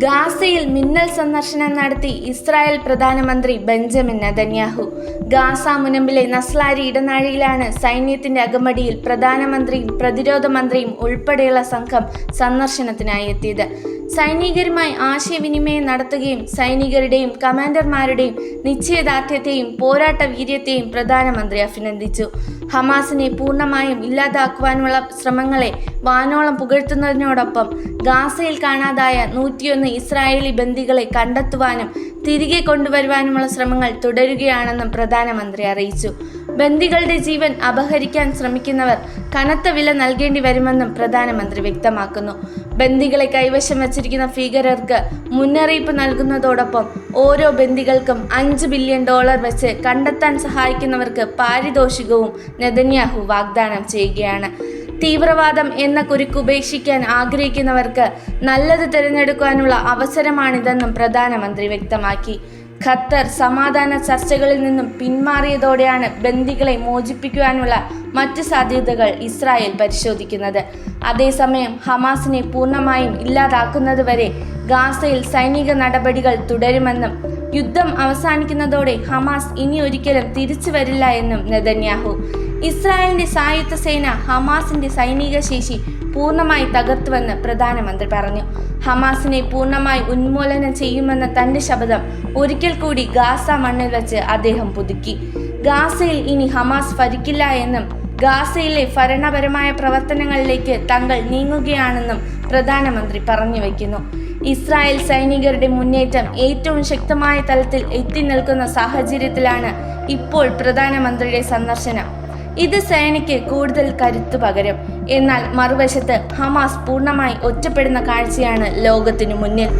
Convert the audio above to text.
ഗാസയിൽ മിന്നൽ സന്ദർശനം നടത്തി ഇസ്രായേൽ പ്രധാനമന്ത്രി ബെഞ്ചമിൻ നെതന്യാഹു. ഗാസ മുനമ്പിലെ നസ്ലാരി ഇടനാഴിയിലാണ് സൈന്യത്തിന്റെ അകമടിയിൽ പ്രധാനമന്ത്രിയും പ്രതിരോധ മന്ത്രിയും ഉൾപ്പെടെയുള്ള സംഘം സന്ദർശനത്തിനായി എത്തിയത്. സൈനികരുമായി ആശയവിനിമയം നടത്തുകയും സൈനികരുടെയും കമാൻഡർമാരുടെയും നിശ്ചയദാർഢ്യത്തെയും പോരാട്ട വീര്യത്തെയും പ്രധാനമന്ത്രി അഭിനന്ദിച്ചു. ഹമാസിനെ പൂർണമായും ഇല്ലാതാക്കുവാനുള്ള ശ്രമങ്ങളെ വാനോളം പുകഴ്ത്തുന്നതിനോടൊപ്പം ഗാസയിൽ കാണാതായ നൂറ്റിയൊന്ന് ഇസ്രായേലി ബന്ദികളെ കണ്ടെത്തുവാനും തിരികെ കൊണ്ടുവരുവാനുമുള്ള ശ്രമങ്ങൾ തുടരുകയാണെന്നും പ്രധാനമന്ത്രി അറിയിച്ചു. ബന്ദികളുടെ ജീവൻ അപഹരിക്കാൻ ശ്രമിക്കുന്നവർ കനത്ത വില നൽകേണ്ടി വരുമെന്നും പ്രധാനമന്ത്രി വ്യക്തമാക്കുന്നു. ബന്ദികളെ കൈവശം വച്ചിരിക്കുന്ന ഭീകരർക്ക് മുന്നറിയിപ്പ് നൽകുന്നതോടൊപ്പം ഓരോ ബന്ദികൾക്കും അഞ്ച് ബില്യൺ ഡോളർ വെച്ച് കണ്ടെത്താൻ സഹായിക്കുന്നവർക്ക് പാരിതോഷികവും നെതന്യാഹു വാഗ്ദാനം ചെയ്യുകയാണ്. തീവ്രവാദം എന്ന കുരുക്ക് ഉപേക്ഷിക്കാൻ ആഗ്രഹിക്കുന്നവർക്ക് നല്ലത് തിരഞ്ഞെടുക്കാനുള്ള അവസരമാണിതെന്നും പ്രധാനമന്ത്രി വ്യക്തമാക്കി. ഖത്തർ സമാധാന ചർച്ചകളിൽ നിന്നും പിന്മാറിയതോടെയാണ് ബന്ദികളെ മോചിപ്പിക്കുവാനുള്ള മറ്റ് സാധ്യതകൾ ഇസ്രായേൽ പരിശോധിക്കുന്നത്. അതേസമയം ഹമാസിനെ പൂർണമായും ഇല്ലാതാക്കുന്നതുവരെ ഗാസയിൽ സൈനിക നടപടികൾ തുടരുമെന്നും യുദ്ധം അവസാനിക്കുന്നതോടെ ഹമാസ് ഇനി ഒരിക്കലും തിരിച്ചു വരില്ല എന്നും നെതന്യാഹു. ഇസ്രായേലിന്റെ സായുധ സേന ഹമാസിന്റെ സൈനിക ശേഷി പൂർണമായി തകർത്തുവെന്ന് പ്രധാനമന്ത്രി പറഞ്ഞു. ഹമാസിനെ പൂർണമായി ഉന്മൂലനം ചെയ്യുമെന്ന തന്റെ ശബ്ദം ഒരിക്കൽ കൂടി ഗാസ മണ്ണിൽ വെച്ച് അദ്ദേഹം പുതുക്കി. ഗാസയിൽ ഇനി ഹമാസ് ഭരിക്കില്ല എന്നും ഗാസയിലെ ഭരണപരമായ പ്രവർത്തനങ്ങളിലേക്ക് തങ്ങൾ നീങ്ങുകയാണെന്നും പ്രധാനമന്ത്രി പറഞ്ഞു വയ്ക്കുന്നു ഇസ്രായേൽ സൈനികരുടെ മുന്നേറ്റം ഏറ്റവും ശക്തമായ തലത്തിൽ എത്തി നിൽക്കുന്ന സാഹചര്യത്തിലാണ് ഇപ്പോൾ പ്രധാനമന്ത്രിയുടെ സന്ദർശനം. ഇത് സേനയ്ക്ക് കൂടുതൽ കരുത്തു പകരും. എന്നാൽ മറുവശത്ത് ഹമാസ് പൂർണമായി ഒറ്റപ്പെടുന്ന കാഴ്ചയാണ് ലോകത്തിനു മുന്നിൽ.